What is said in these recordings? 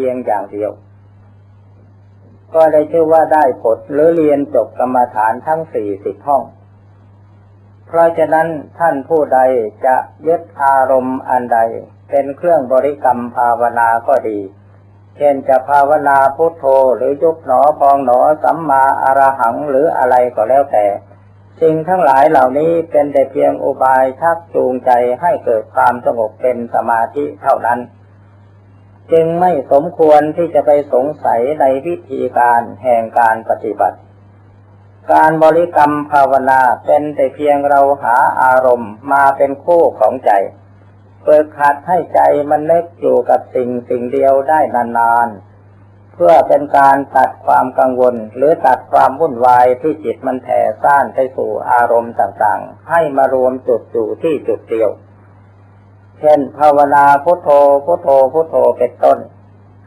เพียงอย่างเดียว ก็ได้ชื่อว่าได้ผลหรือเรียนจบกรรมฐานทั้งสี่สิบห้อง เพราะฉะนั้นท่านผู้ใดจะยึดอารมณ์อันใด เป็นเครื่องบริกรรมภาวนาก็ดี เช่นจะภาวนาพุทโธหรือยุบหนอพองหนอสัมมาอรหังหรืออะไรก็แล้วแต่สิ่งทั้งหลายเหล่านี้เป็นแต่เพียงอุบายชักจูงใจให้เกิดความสงบเป็นสมาธิเท่านั้น จึงไม่สมควรที่จะไปสงสัยในวิธีการแห่งการปฏิบัติ การบริกรรมภาวนาเป็นแต่เพียงเราหาอารมณ์มาเป็นคู่ของใจเปิดขัดให้ใจมันเล็กอยู่กับสิ่งสิ่งเดียวได้นานๆ เพื่อเป็นการตัดความกังวล หรือตัดความวุ่นวายที่จิตมันแผ่ซ่านไปสู่อารมณ์ต่างๆ ให้มารวมจุดอยู่ที่จุดเดียว เช่นภาวนาพุทโธพุทโธพุทโธเป็นต้น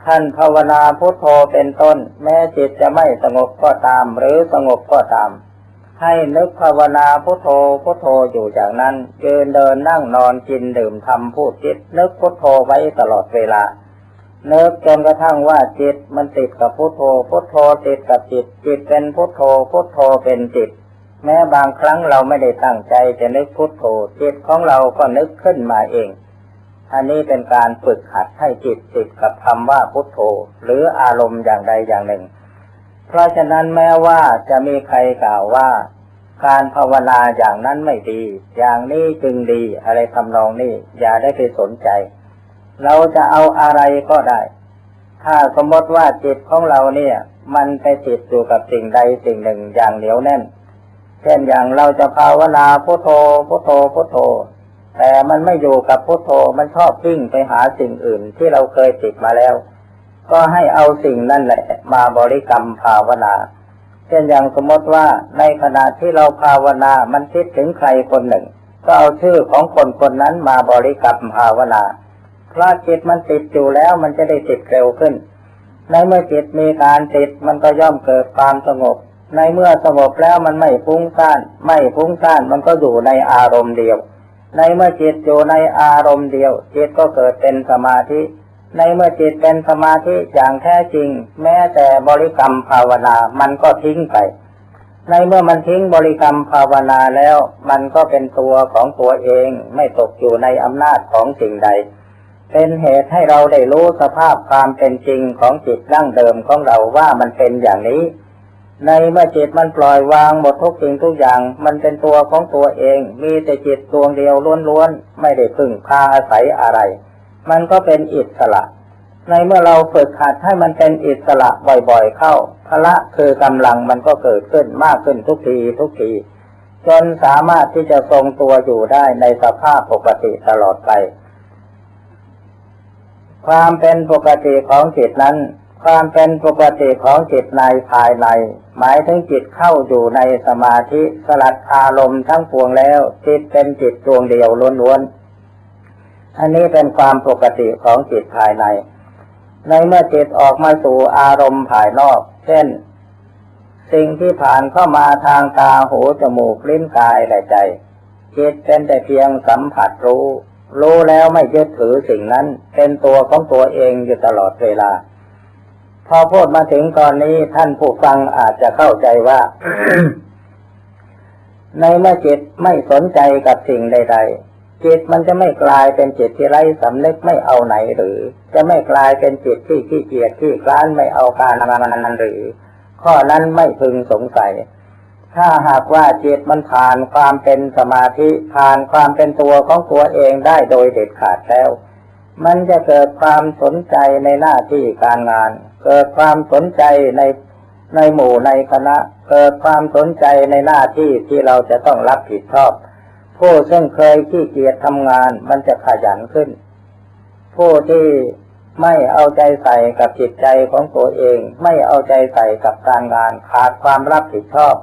ท่านภาวนาพุทโธเป็นต้น แม้จิตจะไม่สงบก็ตาม หรือสงบก็ตาม ให้นึกภาวนาพุทโธพุทโธอยู่อย่างนั้นยืนเดินนั่งนอนกินดื่มทำพูดคิด นึกพุทโธไว้ตลอดเวลานึกจนกระทั่งว่าจิตมันติดกับพุทโธพุทโธติดกับจิต จิตเป็นพุทโธพุทโธเป็นจิต แม้บางครั้งเราไม่ได้ตั้งใจจะนึกพุทโธจิตของเราก็นึกขึ้นมาเอง อันนี้เป็นการฝึกหัดให้จิตติดกับคำว่าพุทโธ หรืออารมณ์อย่างใดอย่างหนึ่ง เพราะฉะนั้นแม้ว่าจะมีใครกล่าวว่า การภาวนาอย่างนั้นไม่ดี อย่างนี้จึงดีอะไรทำนองนี้อย่าได้ไปสนใจ เราจะเอาอะไรก็ได้ ถ้าสมมติว่าจิตของเราเนี่ย มันไปติดอยู่กับสิ่งใดสิ่งหนึ่งอย่างเหนียวแน่น เช่นอย่างเราจะภาวนาพุทโธพุทโธพุทโธ แต่มันไม่อยู่กับพุทโธมันชอบวิ่งไปหาสิ่งอื่นที่เราเคยติดมาแล้ว ก็ให้เอาสิ่งนั่นแหละ มาบริกรรมภาวนา เช่นอย่างสมมติว่าในขณะที่เราภาวนามันคิดถึงใครคนหนึ่ง ก็เอาชื่อของคนคนนั้นมาบริกรรมภาวนาเพราะจิตมันติดอยู่แล้วมันจะได้ติดเร็วขึ้น ในเมื่อจิตมีการติดมันก็ย่อมเกิดความสงบ ในเมื่อสงบแล้วมันไม่ฟุ้งซ่าน ไม่ฟุ้งซ่านมันก็อยู่ในอารมณ์เดียว ในเมื่อจิตอยู่ในอารมณ์เดียว จิตก็เกิดเป็นสมาธิ ในเมื่อจิตเป็นสมาธิอย่างแท้จริง แม้แต่บริกรรมภาวนามันก็ทิ้งไป ในเมื่อมันทิ้งบริกรรมภาวนาแล้ว มันก็เป็นตัวของตัวเองไม่ตกอยู่ในอำนาจของสิ่งใด เป็นเหตุให้เราได้รู้สภาพความเป็นจริงของจิตดั้งเดิมของเราว่ามันเป็นอย่างนี้ ในเมื่อจิตมันปล่อยวางหมดทุกสิ่งทุกอย่าง มันเป็นตัวของตัวเอง มีแต่จิตดวงเดียวล้วนๆ ไม่ได้พึ่งพาอาศัยอะไร มันก็เป็นอิสระ ในเมื่อเราฝึกหัดให้มันเป็นอิสระบ่อยๆเข้าพละคือกำลังมันก็เกิดขึ้นมากขึ้นทุกทีทุกที จนสามารถที่จะทรงตัวอยู่ได้ในสภาพปกติตลอดไป ความเป็นปกติของจิตนั้น ความเป็นปกติของจิตในภายใน หมายถึงจิตเข้าอยู่ในสมาธิสลัดอารมณ์ทั้งปวงแล้ว จิตเป็นจิตดวงเดียวล้วนๆอันนี้เป็นความปกติของจิตภายใน ในเมื่อจิตออกมาสู่อารมณ์ภายนอก เช่น สิ่งที่ผ่านเข้ามาทางตาหูจมูกลิ้นกายและใจ จิตเป็นแต่เพียงสัมผัสรู้ รู้แล้วไม่ยึดถือสิ่งนั้น เป็นตัวของตัวเองอยู่ตลอดเวลา พอพูดมาถึงตอนนี้ท่านผู้ฟังอาจจะเข้าใจว่า ในเมื่อจิตไม่สนใจกับสิ่งใด ๆ จิตมันจะไม่กลายเป็นจิตที่ไร้สำนึกไม่เอาไหนหรือ จะไม่กลายเป็นจิตที่ขี้เกียจที่กล้านไม่เอาการนั้นหรือ ข้อนั้นไม่พึงสงสัย ถ้าหากว่าจิตมันผ่านความเป็นสมาธิผ่านความเป็นตัวของตัวเองได้โดยเด็ดขาดแล้ว มันจะเกิดความสนใจในหน้าที่การงาน เกิดความสนใจในในหมู่ในคณะ เกิดความสนใจในหน้าที่ที่เราจะต้องรับผิดชอบ ผู้ซึ่งเคยขี้เกียจทำงานมันจะขยันขึ้น ผู้ที่ไม่เอาใจใส่กับจิตใจของตัวเอง ไม่เอาใจใส่กับการงานขาดความรับผิดชอบ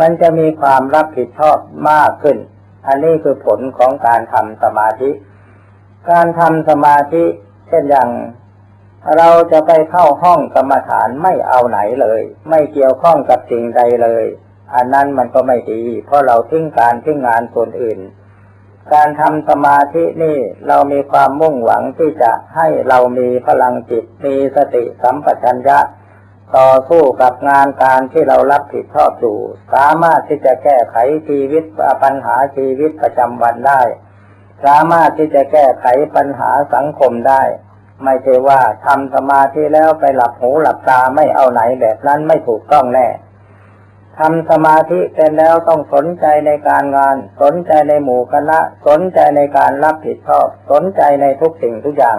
มันจะมีความรับผิดชอบมากขึ้น อันนี้คือผลของการทำสมาธิ การทำสมาธิ เช่นอย่าง เราจะไปเข้าห้องกรรมฐานไม่เอาไหนเลย ไม่เกี่ยวข้องกับสิ่งใดเลย อันนั้นมันก็ไม่ดี เพราะเราทิ้งการทิ้งงานส่วนอื่น การทำสมาธินี่เรามีความมุ่งหวังที่จะให้เรามีพลังจิตมีสติสัมปชัญญะ ต่อสู้กับงานการที่เรารับผิดชอบอยู่ สามารถที่จะแก้ไขชีวิตปัญหาชีวิตประจำวันได้ สามารถที่จะแก้ไขปัญหาสังคมได้ ไม่ใช่ว่าทำสมาธิแล้วไปหลับหูหลับตาไม่เอาไหนแบบนั้นไม่ถูกต้องแน่ทำสมาธิเป็นแล้วต้องสนใจในการงาน สนใจในหมู่คณะ สนใจในการรับผิดชอบ สนใจในทุกสิ่งทุกอย่าง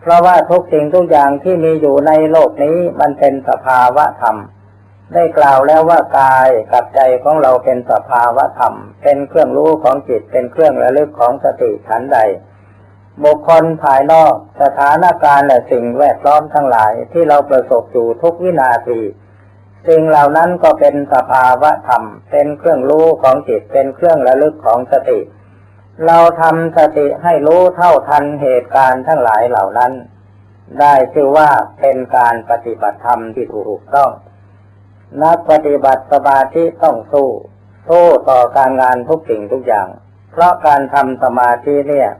เพราะว่าทุกสิ่งทุกอย่างที่มีอยู่ในโลกนี้มันเป็นสภาวะธรรม ได้กล่าวแล้วว่ากายกับใจของเราเป็นสภาวะธรรม เป็นเครื่องรู้ของจิตเป็นเครื่องระลึกของสติฉันใด บุคคลภายนอกสถานการณ์และสิ่งแวดล้อมทั้งหลายที่เราประสบอยู่ทุกวินาทีสิ่งเหล่านั้นก็เป็นสภาวะธรรม เป็นเครื่องรู้ของจิตเป็นเครื่องระลึกของสติ เราทำสติให้รู้เท่าทันเหตุการณ์ทั้งหลายเหล่านั้น ได้ชื่อว่าเป็นการปฏิบัติธรรมที่ถูกต้อง นักปฏิบัติสมาธิต้องสู้สู้ต่อการงานทุกสิ่งทุกอย่าง เพราะการทำสมาธิเนี่ย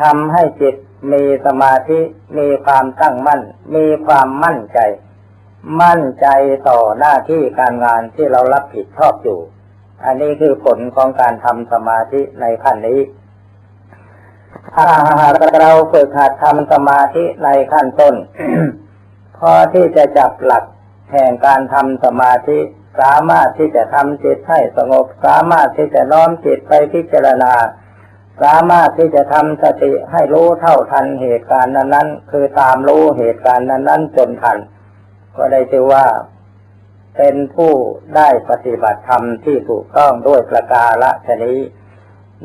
ทำให้จิตมีสมาธิ มีความตั้งมั่น มีความมั่นใจ มั่นใจต่อหน้าที่การงานที่เรารับผิดชอบอยู่ อันนี้คือผลของการทำสมาธิในขั้นนี้ ถ้าหากเราฝึกหัดทำสมาธิในขั้นต้น พอที่จะจับหลักแห่งการทำสมาธิสามารถที่จะทำจิตให้สงบ สามารถที่จะน้อมจิตไปพิจารณา สามารถที่จะทำสติให้รู้เท่าทันเหตุการณ์นั้นๆ คือตามรู้เหตุการณ์นั้นๆจนทัน ก็ได้ชื่อว่า เป็นผู้ได้ปฏิบัติธรรมที่ถูกต้องด้วยประกาละชนี้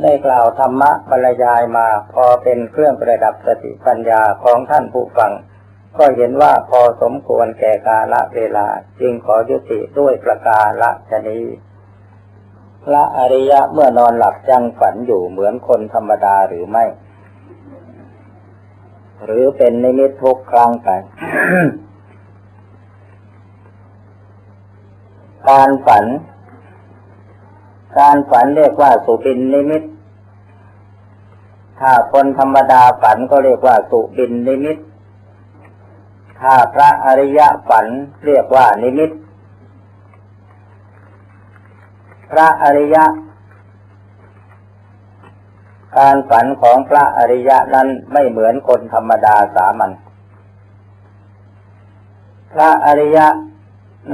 ได้กล่าวธรรมะบรรยายมาพอเป็นเครื่องประดับสติปัญญาของท่านผู้ฟัง ก็เห็นว่าพอสมควรแก่กาละเวลา จึงขอยุติด้วยประกาละชนี้ ละอริยะเมื่อนอนหลับยังฝันอยู่เหมือนคนธรรมดาหรือไม่ หรือเป็นนิมิตทุกครั้งไป การฝัน การฝันเรียกว่าสุบินนิมิต ถ้าคนธรรมดาฝันก็เรียกว่าสุบินนิมิต ถ้าพระอริยะฝันเรียกว่านิมิต พระอริยะ การฝันของพระอริยะนั้นไม่เหมือนคนธรรมดาสามัญพระอริยะ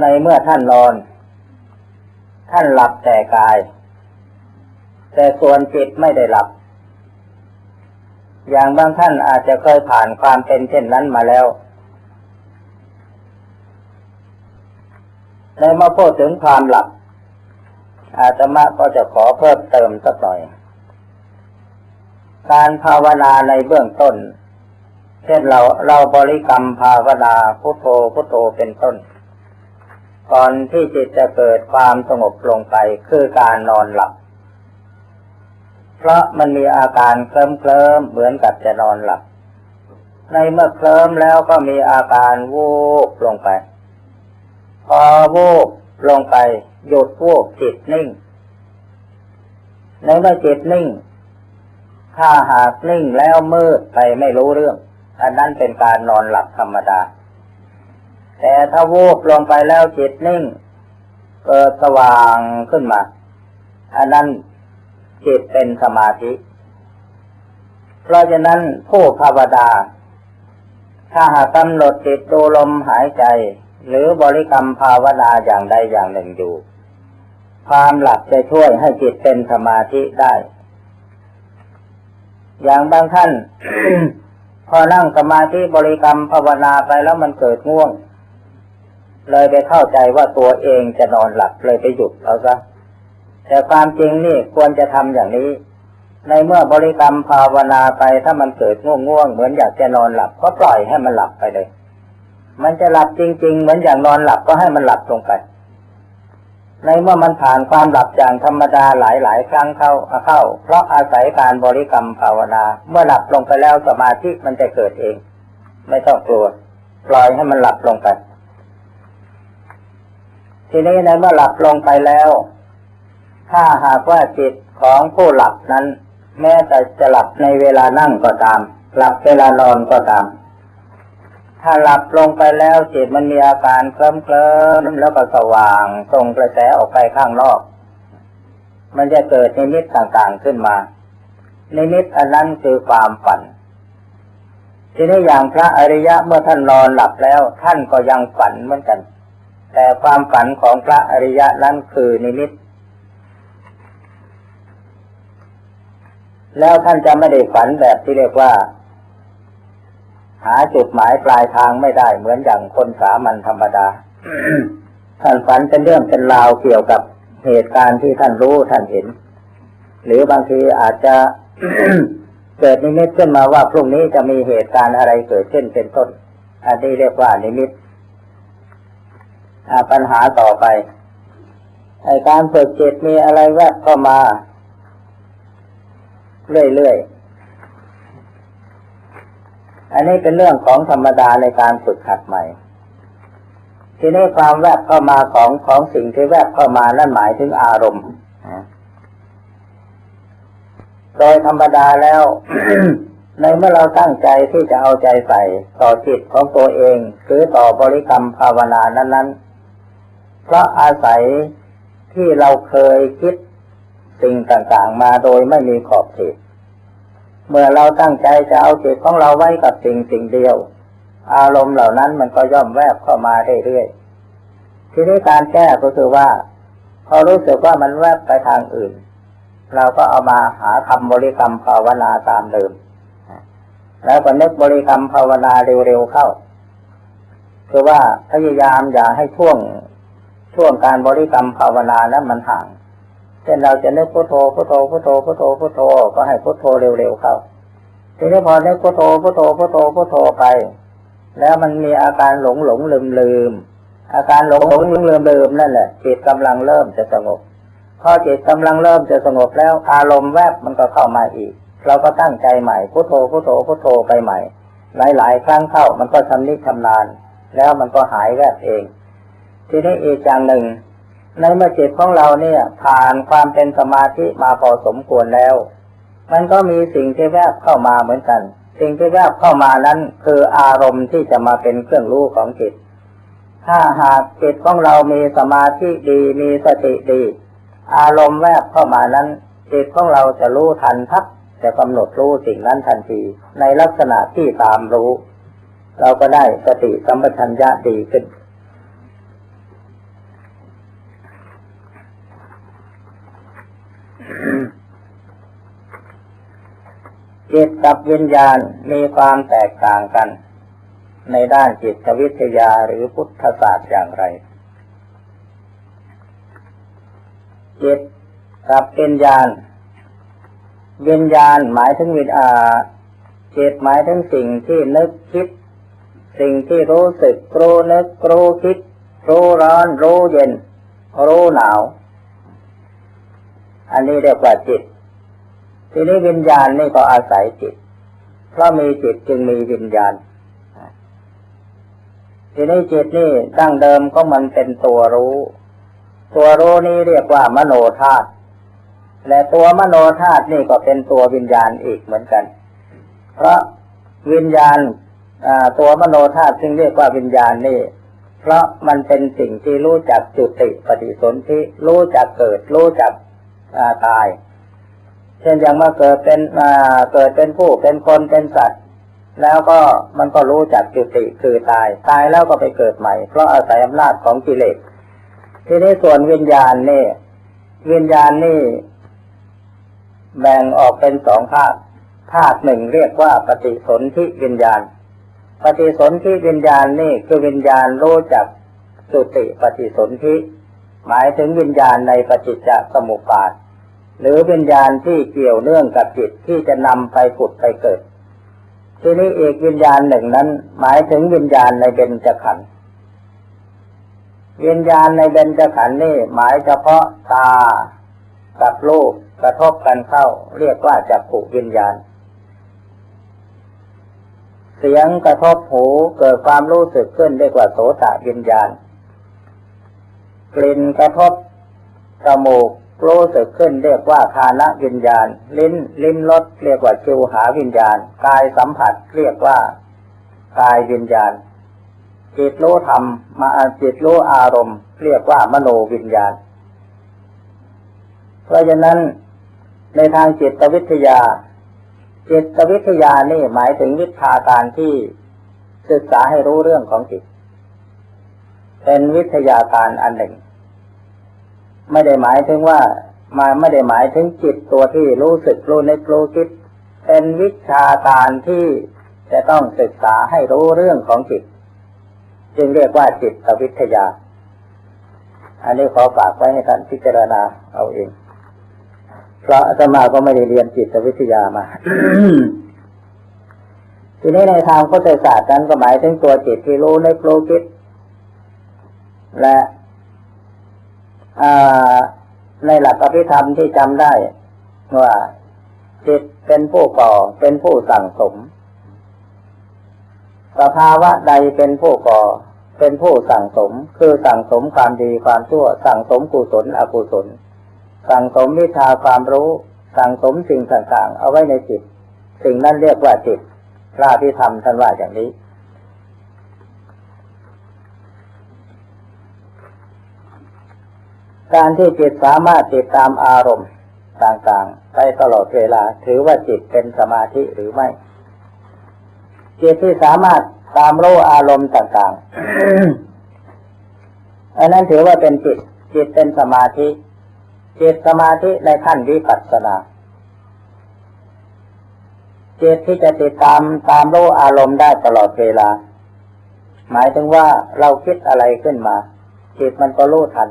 ในเมื่อท่านนอน ท่านหลับแต่กาย แต่ส่วนจิตไม่ได้หลับ อย่างบางท่านอาจจะเคยผ่านความเป็นเช่นนั้นมาแล้วในมาพูดถึงความหลับ อาตมาก็จะขอเพิ่มเติมสักหน่อย การภาวนาในเบื้องต้น เช่นเราเราบริกรรมภาวนาพุทโธพุทโธเป็นต้น ก่อนที่จิตจะเกิดความสงบลงไปคือการนอนหลับ เพราะมันมีอาการเคลิ้มเคลิ้มเหมือนกับจะนอนหลับ ในเมื่อเคลิ้มแล้วก็มีอาการวูบลงไป พอวูบลงไป หยุดวูบจิตนิ่ง ในเมื่อจิตนิ่ง ถ้าหากนิ่งแล้วมืดไปไม่รู้เรื่อง อันนั้นเป็นการนอนหลับธรรมดา แต่ถ้าวูบลงไปแล้วจิตนิ่งเกิดสว่างขึ้นมา อันนั้นจิตเป็นสมาธิ เพราะฉะนั้นผู้ภาวดาถ้าหากกำหนดจิตดูลมหายใจ หรือบริกรรมภาวนาอย่างใดอย่างหนึ่งอยู่ ความหลับจะช่วยให้จิตเป็นสมาธิได้ อย่างบางท่าน พอนั่งสมาธิบริกรรมภาวนาไปแล้วมันเกิดง่วง เลยไปเข้าใจว่าตัวเองจะนอนหลับเลยไปหยุดเอาซะแต่ความจริงนี่ควรจะทำอย่างนี้ ในเมื่อบริกรรมภาวนาไปถ้ามันเกิดง่วงง่วงเหมือนอยากจะนอนหลับก็ปล่อยให้มันหลับไปเลย มันจะหลับจริง ๆ เหมือนอย่างนอนหลับก็ให้มันหลับลงไป ในเมื่อมันผ่านความหลับอย่างธรรมดาหลายๆครั้งเข้าเข้า เพราะอาศัยการบริกรรมภาวนา เมื่อหลับลงไปแล้วสมาธิมันจะเกิดเอง ไม่ต้องกลัว ปล่อยให้มันหลับลงไป ทีนี้ในเมื่อหลับลงไปแล้ว ถ้าหากว่าจิตของผู้หลับนั้น แม้แต่จะหลับในเวลานั่งก็ตาม หลับเวลานอนก็ตาม ถ้าหลับลงไปแล้วจิตมันมีอาการเคลิ้มเคลิ้มแล้วก็สว่างส่งกระแสออกไปข้างนอก มันจะเกิดนิมิตต่างๆขึ้นมานิมิตอันนั้นคือความฝัน ทีนี้อย่างพระอริยะเมื่อท่านนอนหลับแล้ว ท่านก็ยังฝันเหมือนกัน แต่ความฝันของพระอริยะนั้นคือนิมิต แล้วท่านจะไม่ได้ฝันแบบที่เรียกว่า หาจุดหมายปลายทางไม่ได้เหมือนอย่างคนสามัญธรรมดาท่านฝันเป็นเรื่องเป็นราวเกี่ยวกับเหตุการณ์ที่ท่านรู้ท่านเห็น หรือบางทีอาจจะเกิดนิมิตขึ้นมาว่าพรุ่งนี้จะมีเหตุการณ์อะไรเกิดขึ้นเป็นต้น อันนี้เรียกว่านิมิตปัญหาต่อไปไอการฝึกจิตมีอะไรแวบเข้ามา เรื่อยๆ อันนี้เป็นเรื่องของธรรมดาในการฝึกหัดใหม่ ทีนี้ความแวบเข้ามาของของสิ่งที่แวบเข้ามานั่นหมายถึงอารมณ์โดยธรรมดาแล้ว ในเมื่อเราตั้งใจที่จะเอาใจใส่ต่อจิตของตัวเองหรือต่อบริกรรมภาวนานั้น ๆ เพราะอาศัยที่เราเคยคิดสิ่งต่างๆ มาโดยไม่มีขอบเขต เมื่อเราตั้งใจจะเอาจิตของเราไว้กับสิ่งสิ่งเดียว อารมณ์เหล่านั้นมันก็ย่อมแวบเข้ามาเรื่อยๆทีนี้การแก้ก็คือว่า พอรู้สึกว่ามันแวบไปทางอื่น เราก็เอามาหาคำบริกรรมภาวนาตามเดิม แล้วก็นึกบริกรรมภาวนาเร็วๆเข้า คือว่าพยายามอย่าให้ช่วงช่วงการบริกรรมภาวนานั้นมันห่าง เช่นเราจะนึกพุทโธพุทโธพุทโธพุทโธพุทโธก็ให้พุทโธเร็วๆเข้าทีนี้พอนึกพุทโธพุทโธพุทโธพุทโธไป แล้วมันมีอาการหลงหลงลืมลืมอาการหลงหลงลืมลืมลืมนั่นแหละจิตกำลังเริ่มจะสงบพอจิตกำลังเริ่มจะสงบแล้วอารมณ์แวบมันก็เข้ามาอีก เราก็ตั้งใจใหม่พุทโธพุทโธพุทโธไปใหม่ หลายๆครั้งเข้ามันก็ชำนิชำนาญแล้วมันก็หายแวบเอง ทีนี้อีกอย่างหนึ่ง ในเมื่อจิตของเราเนี่ย ผ่านความเป็นสมาธิมาพอสมควรแล้ว มันก็มีสิ่งที่แวบเข้ามาเหมือนกัน สิ่งที่แวบเข้ามานั้น คืออารมณ์ที่จะมาเป็นเครื่องรู้ของจิต ถ้าหากจิตของเรามีสมาธิดีมีสติดี อารมณ์แวบเข้ามานั้นจิตของเราจะรู้ทันทักจะกำหนดรู้สิ่งนั้นทันที ในลักษณะที่ตามรู้ เราก็ได้สติสัมปชัญญะดีขึ้น จิตกับวิญญาณมีความแตกต่างกัน ในด้านจิตวิทยาหรือพุทธศาสตร์อย่างไร จิตกับวิญญาณ วิญญาณหมายถึงวิญอาจิตหมายถึงสิ่งที่นึกคิด สิ่งที่รู้สึกรู้นึกรู้คิด รู้ร้อนรู้เย็น รู้หนาว อันนี้เรียกว่าจิต ทีนี้วิญญาณนี่ก็อาศัยจิต เพราะมีจิตจึงมีวิญญาณ ทีนี้จิตนี่ดั้งเดิมก็มันเป็นตัวรู้ ตัวรู้นี้เรียกว่ามโนธาตุ และตัวมโนธาตุนี่ก็เป็นตัววิญญาณอีกเหมือนกัน เพราะวิญญาณตัวมโนธาตุจึงเรียกว่าวิญญาณนี่ เพราะมันเป็นสิ่งที่รู้จักจุติปฏิสนธิรู้จักเกิด รู้จักตาย เช่นอย่างมาเกิดเป็นเกิดเป็นผู้เป็นคนเป็นสัตว์ แล้วก็มันก็รู้จักจุติคือตาย ตายแล้วก็ไปเกิดใหม่ เพราะอาศัยอำนาจของกิเลสทีนี้ส่วนวิญญาณนี่วิญญาณนี่แบ่งออกเป็นสองภาคภาคหนึ่งเรียกว่าปฏิสนธิวิญญาณ ปฏิสนธิวิญญาณนี่คือวิญญาณรู้จักจุติปฏิสนธิหมายถึงวิญญาณในปฏิจจสมุปบาท หรือวิญญาณที่เกี่ยวเนื่องกับจิตที่จะนำไปผุดไปเกิด ทีนี้เอกวิญญาณหนึ่งนั้น หมายถึงวิญญาณในเบญจขันธ์วิญญาณในเบญจขันธ์นี่หมายเฉพาะตากับรูปกระทบกันเข้า เรียกว่าจักขุวิญญาณ เสียงกระทบหูเกิดความรู้สึกขึ้นเรียกว่าโสตวิญญาณ กลิ่นกระทบจมูก รู้สึกขึ้นเรียกว่าคานะวิญญาณ ลิ้น ลิ้นรสเรียกว่าจิวหาวิญญาณ กายสัมผัสเรียกว่ากายวิญญาณ จิตรู้ธรรมมาจิตรู้อารมณ์ เรียกว่ามโนวิญญาณ เพราะฉะนั้นในทางจิตวิทยา จิตวิทยานี่หมายถึงวิชาการที่ศึกษาให้รู้เรื่องของจิต เป็นวิทยาการอันหนึ่ง ไม่ได้หมายถึงว่ามาไม่ได้หมายถึงจิตตัวที่รู้สึกรู้ในรู้คิด เป็นวิชาการที่จะต้องศึกษาให้รู้เรื่องของจิต จึงเรียกว่าจิตวิทยา อันนี้ขอฝากไว้ให้ท่านพิจารณาเอาเอง เพราะอาตมาก็ไม่ได้เรียนจิตวิทยามาทีนี้ในทางพุทธศาสตร์นั้นก็หมายถึงตัวจิตที่รู้ในโลคิด และ ในหลักอภิธรรมที่จำได้ ว่าจิตเป็นผู้ก่อเป็นผู้สั่งสม สภาวะใดเป็นผู้ก่อ เป็นผู้สั่งสม คือสั่งสมความดีความชั่ว สั่งสมกุศลอกุศล สั่งสมวิชาความรู้ สั่งสมสิ่งต่างๆ เอาไว้ในจิต สิ่งนั้นเรียกว่าจิตพระพิธรรมท่านว่าอย่างนี้ การที่จิตสามารถติดตามอารมณ์ต่างๆไปตลอดเวลา ถือว่าจิตเป็นสมาธิหรือไม่ จิตที่สามารถตามรู้อารมณ์ต่างๆอันนั้นถือว่าเป็นจิต จิตเป็นสมาธิ จิตสมาธิในขั้นวิปัสสนา จิตที่จะติดตามตามรู้อารมณ์ได้ตลอดเวลา หมายถึงว่าเราคิดอะไรขึ้นมา จิตมันก็รู้ทัน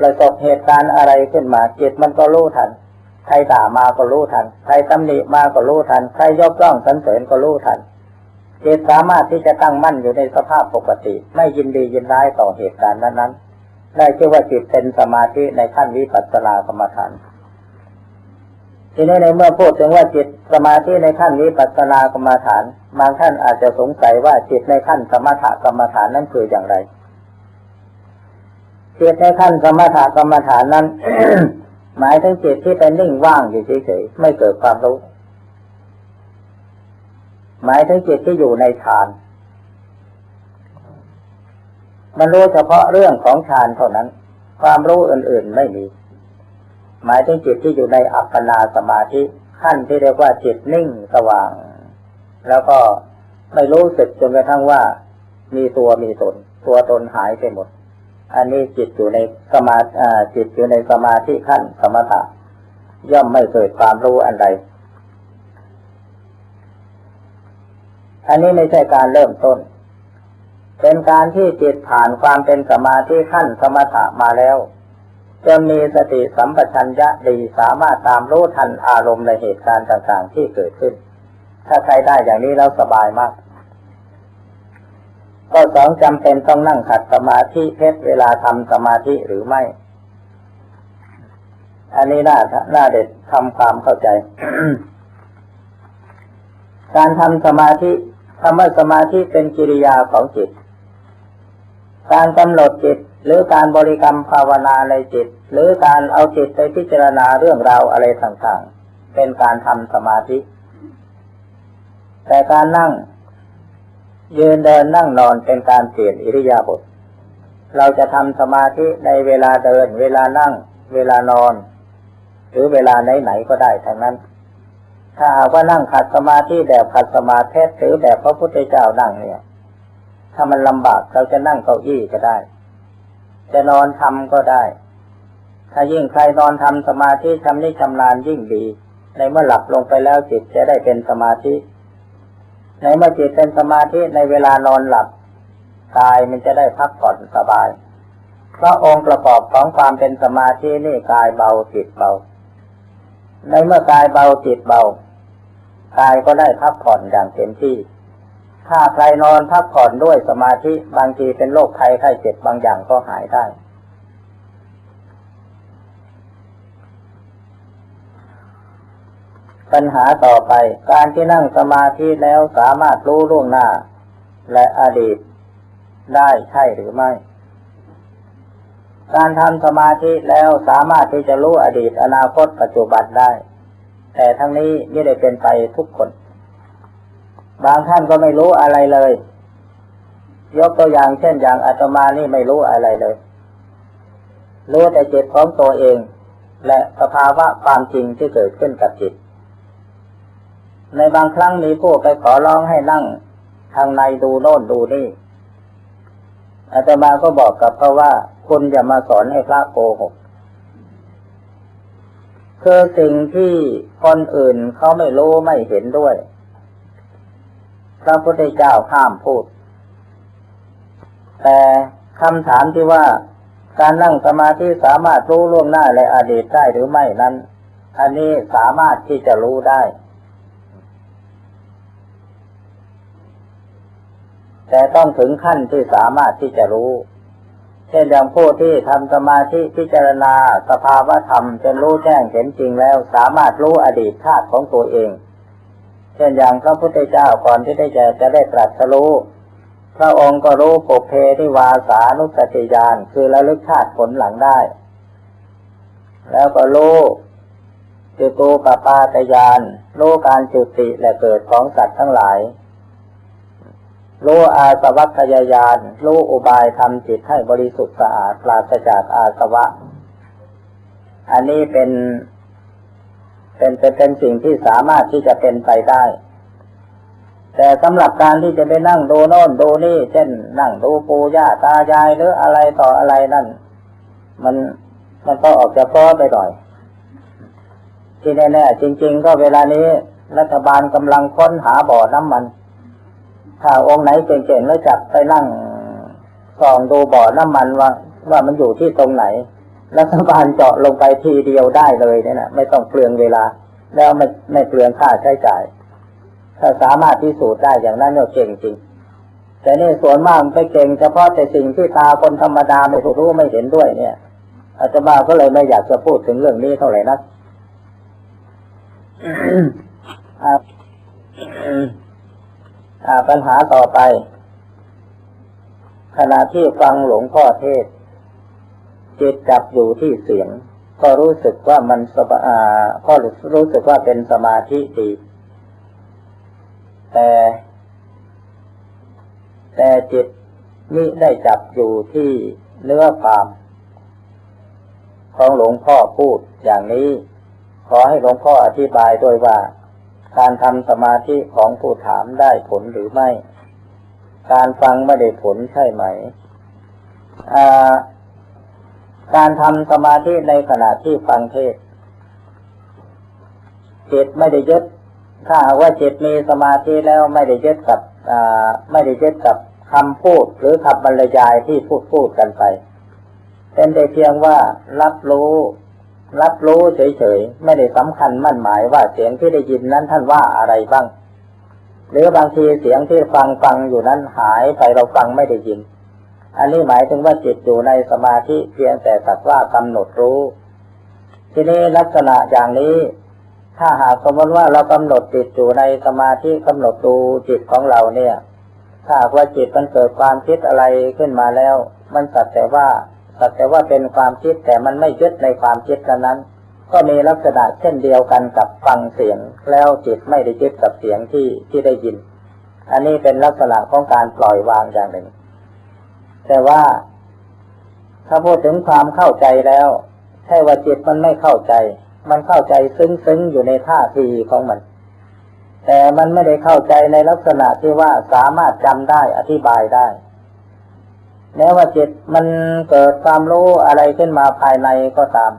ประสบเหตุการณ์อะไรขึ้นมาจิตมันก็รู้ทัน ใครด่ามาก็รู้ทัน ใครตำหนิมาก็รู้ทัน ใครยกย่องสรรเสริญก็รู้ทันจิตสามารถที่จะตั้งมั่นอยู่ในสภาพปกติ ไม่ยินดียินร้ายต่อเหตุการณ์นั้นๆได้ชื่อว่าจิตเป็นสมาธิในขั้นวิปัสสนากรรมฐานทีนี้ในเมื่อพูดถึงว่าจิตสมาธิในขั้นวิปัสสนากรรมฐานบางท่านอาจจะสงสัยว่าจิตในขั้นสมถกรรมฐานนั้นคืออย่างไร จิตในขั้นสมถกรรมฐานนั้น หมายถึงจิตที่เป็นนิ่งว่างอยู่เฉยๆไม่เกิดความรู้ หมายถึงจิตที่อยู่ในฌาน มันรู้เฉพาะเรื่องของฌานเท่านั้น ความรู้อื่นๆไม่มี หมายถึงจิตที่อยู่ในอัปปนาสมาธิขั้นที่เรียกว่าจิตนิ่งสว่าง แล้วก็ไม่รู้สึกจนกระทั่งว่า มีตัวมีตน ตัวตนหายไปหมด อันนี้จิตอยู่ในสมาจิตอยู่ในสมาธิขั้นสมถะย่อมไม่เกิดความรู้อันใด อันนี้ไม่ใช่การเริ่มต้น เป็นการที่จิตผ่านความเป็นสมาธิขั้นสมถะมาแล้วจะมีสติสัมปชัญญะดีสามารถตามรู้ทันอารมณ์ในเหตุการณ์ต่างๆที่เกิดขึ้น ถ้าใครได้อย่างนี้แล้วสบายมาก ก็สองจำเป็นต้องนั่งขัดสมาธิเพชรเวลาทำสมาธิหรือไม่ อันนี้น่าน่าเด็ดทำความเข้าใจ การทำสมาธิคำว่าสมาธิเป็นกิริยาของจิต การกำหนดจิตหรือการบริกรรมภาวนาในจิต หรือการเอาจิตไปพิจารณาเรื่องราวอะไรต่างๆ เป็นการทำสมาธิ แต่การนั่ง ยืนเดินนั่งนอนเป็นการเปลี่ยนอิริยาบถเราจะทำสมาธิในเวลาเดิน เวลานั่ง เวลานอน หรือเวลาไหนๆก็ได้ทั้งนั้น ถ้าหากว่านั่งขัดสมาธิแบบขัดสมาธิหรือแบบพระพุทธเจ้านั่งเนี่ย ถ้ามันลำบากเราจะนั่งเก้าอี้ก็ได้ จะนอนทำก็ได้ ถ้ายิ่งใครนอนทำสมาธิทำนิชำนาญยิ่งดี ในเมื่อหลับลงไปแล้วจิตจะได้เป็นสมาธิ ในเมื่อจิตเป็นสมาธิในเวลานอนหลับกายมันจะได้พักผ่อนสบายเพราะองค์ประกอบของความเป็นสมาธินี่กายเบาจิตเบา ในเมื่อกายเบาจิตเบากายก็ได้พักผ่อนอย่างเต็มที่ ถ้าใครนอนพักผ่อนด้วยสมาธิบางทีเป็นโรคภัยไข้เจ็บบางอย่างก็หายได้ ปัญหาต่อไป การที่นั่งสมาธิแล้วสามารถรู้ล่วงหน้า และอดีต ได้ใช่หรือไม่ การทำสมาธิแล้วสามารถที่จะรู้อดีตอนาคตปัจจุบันได้ แต่ทั้งนี้ไม่ได้เป็นไปทุกคน บางท่านก็ไม่รู้อะไรเลย ยกตัวอย่างเช่นอย่างอาตมานี่ไม่รู้อะไรเลย รู้แต่จิตของตัวเอง และสภาวะความจริงที่เกิดขึ้นกับจิต ในบางครั้งมีผู้ไปขอร้องให้นั่งทางในดูโน่นดูนี่อาตมาก็บอกกับเขาว่า คุณอย่ามาสอนให้พระโกหกคือสิ่งที่คนอื่นเขาไม่รู้ไม่เห็นด้วย พระพุทธเจ้าห้ามพูด แต่คำถามที่ว่าการนั่งสมาธิสามารถรู้ล่วงหน้าและอดีตได้หรือไม่นั้น อันนี้สามารถที่จะรู้ได้ แต่ต้องถึงขั้นที่สามารถที่จะรู้ เช่นอย่างผู้ที่ทำสมาธิพิจารณาสภาวะธรรมจนรู้แจ้งเห็นจริงแล้ว สามารถรู้อดีตชาติของตัวเอง เช่นอย่างพระพุทธเจ้าก่อนที่ได้จะจะได้ตรัสรู้พระองค์ก็รู้ปุเพนิวาสานุสติญาณคือระลึกชาติผลหลังได้ แล้วก็รู้จิตูปปาตญาณรู้การจุติและเกิดของสัตว์ทั้งหลาย รู้อาสวัคยายาน รู้อุบายทำจิตให้บริสุทธิ์สะอาดปราศจากอาสวะ อันนี้เป็น เป็นเป็นเป็นสิ่งที่สามารถที่จะเป็นไปได้ แต่สำหรับการที่จะไปนั่งดูโน่นดูนี่ เช่นนั่งดูปูย่าตายายหรืออะไรต่ออะไรนั่น มันมันก็ออกจะพ้อไปหน่อย ที่แน่ๆจริง ๆ ก็เวลานี้รัฐบาลกำลังค้นหาบ่อน้ำมัน ถ้าองค์ไหนเก่งๆแล้วจับไปนั่งส่องดูบ่อน้ำมันว่า ว่ามันอยู่ที่ตรงไหน รัฐบาลเจาะลงไปทีเดียวได้เลยเนี่ยนะไม่ต้องเปลืองเวลา แล้วไม่ไม่เปลืองค่าใช้จ่าย ถ้าสามารถพิสูจน์ได้อย่างนั้นก็เก่งจริง แต่นี่ส่วนมากไปเก่งเฉพาะแต่สิ่งที่ตาคนธรรมดาไม่รู้ไม่เห็นด้วยเนี่ย อาจารย์ก็เลยไม่อยากจะพูดถึงเรื่องนี้เท่าไหร่นักอ่าอ่า ปัญหาต่อไป ขณะที่ฟังหลวงพ่อเทศ จิตจับอยู่ที่เสียง ก็รู้สึกว่ามันสบอ่าก็รู้สึกว่าเป็นสมาธิดีแต่ แต่จิตมิได้จับอยู่ที่เนื้อความของหลวงพ่อพูดอย่างนี้ ขอให้หลวงพ่ออธิบายด้วยว่า การทำสมาธิของผู้ถามได้ผลหรือไม่ การฟังไม่ได้ผลใช่ไหม การทำสมาธิในขณะที่ฟังเทศจิตไม่ได้ยึด ถ้าว่าจิตมีสมาธิแล้วไม่ได้ยึดกับไม่ได้ยึดกับคำพูดหรือคำบรรยายที่พูดพูดกันไป เป็นแต่เพียงว่ารับรู้ รับรู้เฉยๆ ไม่ได้สำคัญมั่นหมายว่าเสียงที่ได้ยินนั้นท่านว่าอะไรบ้าง หรือบางทีเสียงที่ฟังฟังอยู่นั้นหายไปเราฟังไม่ได้ยิน อันนี้หมายถึงว่าจิตอยู่ในสมาธิเพียงแต่สักว่ากำหนดรู้ ทีนี้ลักษณะอย่างนี้ ถ้าหากสมมติว่าเรากำหนดจิตอยู่ในสมาธิกำหนดดูจิตของเราเนี่ย ถ้าว่าจิตมันเกิดความคิดอะไรขึ้นมาแล้ว มันสักแต่ว่า สักแต่ว่าเป็นความคิดแต่มันไม่ยึดในความคิดนั้น ก็มีลักษณะเช่นเดียวกันกับฟังเสียง แล้วจิตไม่ได้ยึดกับเสียงที่ที่ได้ยิน อันนี้เป็นลักษณะของการปล่อยวางอย่างหนึ่ง แต่ว่า ถ้าพูดถึงความเข้าใจแล้วใช่ว่าจิตมันไม่เข้าใจ มันเข้าใจซึ้งๆอยู่ในท่าทีของมันแต่มันไม่ได้เข้าใจในลักษณะที่ว่าสามารถจำได้อธิบายได้ แม้ว่าจิตมันเกิดความรู้อะไรขึ้นมาภายในก็ตาม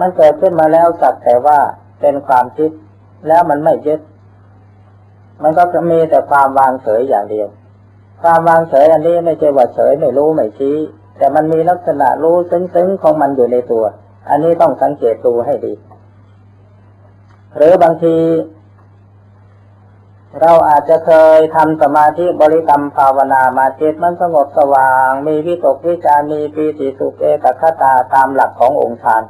มันเกิดขึ้นมาแล้วสักแต่ว่าเป็นความคิด แล้วมันไม่ยึด มันก็จะมีแต่ความวางเฉยอย่างเดียว ความวางเฉยอันนี้ไม่ใช่ว่าเฉยไม่รู้ไม่ชี้ แต่มันมีลักษณะรู้ซึ้งๆของมันอยู่ในตัว อันนี้ต้องสังเกตดูให้ดี หรือบางที เราอาจจะเคยทำสมาธิบริกรรมภาวนามาจิตมันสงบสว่าง มีวิตกวิจารมีปีติสุขเอกคตาตามหลักขององค์ฌาน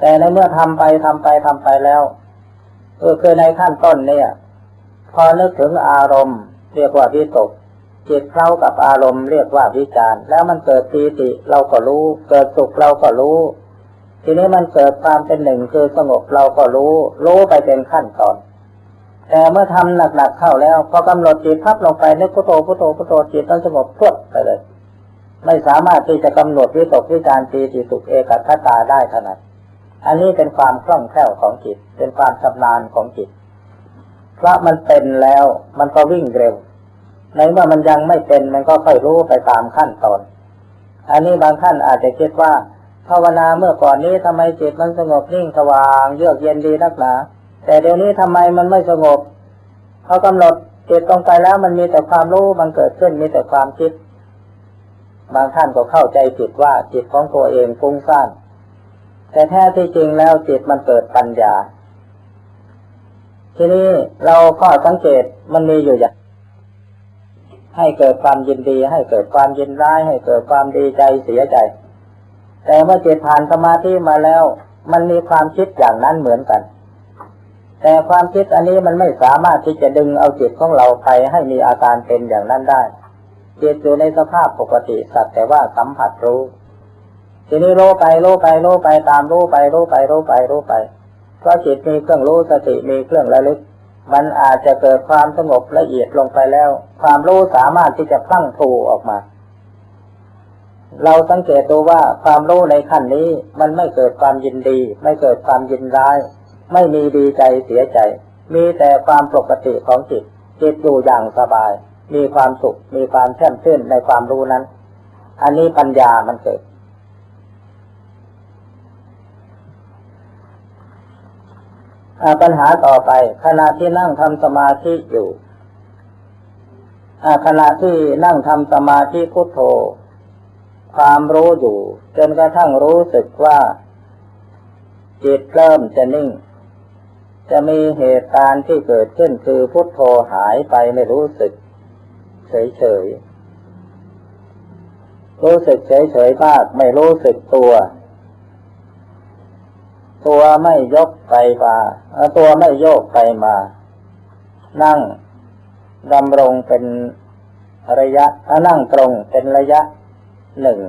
แต่ในเมื่อทำไปทำไปทำไปแล้วเออคือในขั้นต้นเนี่ย พอนึกถึงอารมณ์ เรียกว่าวิตก จิตเข้ากับอารมณ์เรียกว่าวิจารแล้วมันเกิดปีติเราก็รู้ เกิดสุขเราก็รู้ ทีนี้มันเกิดความเป็นหนึ่งคือสงบเราก็รู้ รู้ไปเป็นขั้นตอน แต่เมื่อทำหนักๆเข้าแล้วพอกำหนดจิตพับลงไปนึกพุทโธพุทโธพุทโธจิตมันสงบพรวดไปเลย ไม่สามารถที่จะกำหนดวิตกวิจารปีติสุขเอกคตาได้ถนัดอันนี้เป็นความคล่องแคล่วของจิต เป็นความชำนาญของจิตเพราะมันเป็นแล้วมันก็วิ่งเร็ว ในเมื่อมันยังไม่เป็นมันก็ค่อยรู้ไปตามขั้นตอน อันนี้บางท่านอาจจะคิดว่าภาวนาเมื่อก่อนนี้ทำไมจิตมันสงบนิ่งสว่าง เยือกเย็นดีนักหนา แต่เดี๋ยวนี้ทำไมมันไม่สงบเขากำหนดจิตตรงไปแล้วมันมีแต่ความรู้มันเกิดขึ้นมีแต่ความคิด บางท่านก็เข้าใจผิดว่าจิตของตัวเองฟุ้งซ่านแต่แท้ที่จริงแล้วจิตมันเกิดปัญญา ทีนี้เราก็สังเกตมันมีอยู่อย่างให้เกิดความยินดี ให้เกิดความยินร้าย ให้เกิดความดีใจเสียใจ แต่เมื่อจิตผ่านสมาธิมาแล้ว มันมีความคิดอย่างนั้นเหมือนกัน แต่ความคิดอันนี้มันไม่สามารถที่จะดึงเอาจิตของเราไปให้มีอาการเป็นอย่างนั้นได้จิตอยู่ในสภาพปกติสักแต่ว่าสัมผัสรู้ ทีนี้รู้ไปรู้ไปรู้ไปตามรู้ไปรู้ไปรู้ไปรู้ไปเพราะจิตมีเครื่องรู้สติมีเครื่องระลึก มันอาจจะเกิดความสงบละเอียดลงไปแล้ว ความรู้สามารถที่จะพลั่งพลูออกมา เราสังเกตดูว่าความรู้ในขั้นนี้มันไม่เกิดความยินดี ไม่เกิดความยินร้าย ไม่มีดีใจเสียใจ มีแต่ความปกติของจิต จิตอยู่อย่างสบาย มีความสุข มีความแช่มชื่นในความรู้นั้น อันนี้ปัญญามันเกิด ปัญหาต่อไป ขณะที่นั่งทำสมาธิอยู่ขณะที่นั่งทำสมาธิพุทโธ ความรู้อยู่ จนกระทั่งรู้สึกว่า จิตเริ่มจะนิ่ง จะมีเหตุการณ์ที่เกิดขึ้นคือพุทโธหายไปไม่รู้สึก เฉยๆ รู้สึกเฉยๆมากไม่รู้สึกตัว ตัวไม่ยกไปมาตัวไม่โยกไปมา นั่งดำรงเป็นระยะนั่งตรงเป็นระยะหนึ่ง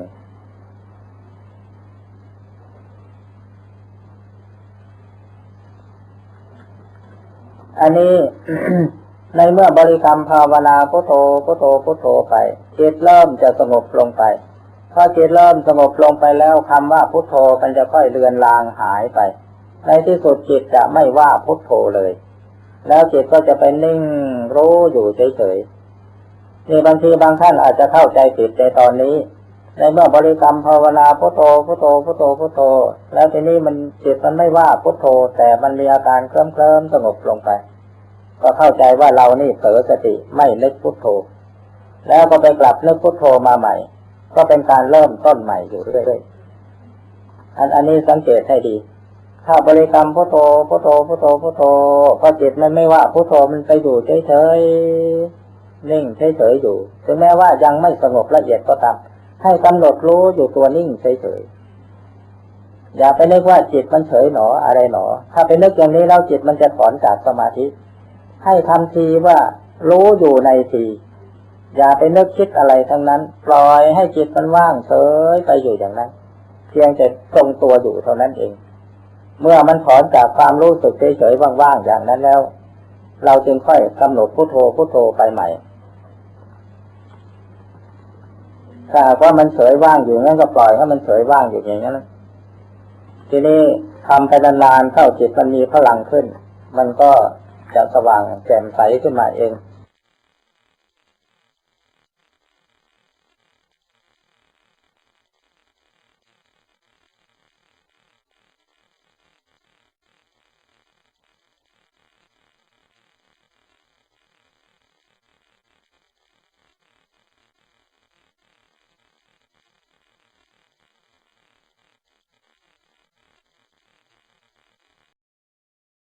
อันนี้ในเมื่อบริกรรมภาวนาพุทโธพุทโธพุทโธไปจิตเริ่มจะสงบลงไปพอจิตเริ่มสงบลงไปแล้วคำว่าพุทโธมันจะค่อยเลือนลางหายไป ในที่สุดจิตจะไม่ว่าพุทโธเลย แล้วจิตก็จะไปนิ่งรู้อยู่เฉยๆนี่บางทีบางท่านอาจจะเข้าใจผิดในตอนนี้ ในเมื่อบริกรรมภาวนาพุทโธพุทโธพุทโธพุทโธ แล้วทีนี้มันจิตมันไม่ว่าพุทโธ แต่มันมีอาการเคลิ้มเคลิ้มสงบลงไป ก็เข้าใจว่าเรานี่เผลอสติไม่นึกพุทโธ แล้วก็ไปกลับนึกพุทโธมาใหม่ ก็เป็นการเริ่มต้นใหม่อยู่เรื่อยๆอันอันนี้สังเกตให้ดี ถ้าบริกรรมพุทโธพุทโธพุทโธพุทโธพอจิตมันไม่ว่าพุทโธมันไปอยู่เฉยๆนิ่งเฉยๆอยู่ ถึงแม้ว่ายังไม่สงบละเอียดก็ตามให้กำหนดรู้อยู่ตัวนิ่งเฉยๆอย่าไปนึกว่าจิตมันเฉยหนออะไรหนอ ถ้าไปนึกอย่างนี้แล้วจิตมันจะถอนจากสมาธิ ให้ทำทีว่ารู้อยู่ในที อย่าไปนึกคิดอะไรทั้งนั้น ปล่อยให้จิตมันว่างเฉยไปอยู่อย่างนั้น เพียงแต่ทรงตัวอยู่เท่านั้นเอง เมื่อมันถอนจากความรู้สึกเฉยๆว่างๆอย่างนั้นแล้ว เราจึงค่อยกำหนดพุโทโธพุโทโธไปใหม่ถ้าว่ามันเฉยว่างอยู่งั้นก็ปล่อยให้มันเฉยว่างอยู่อย่างนั้นทีนี้ทำไปนานๆเข้าจิตมันมีพลังขึ้น มันก็ จะสว่างแจ่มใสขึ้นมาเอง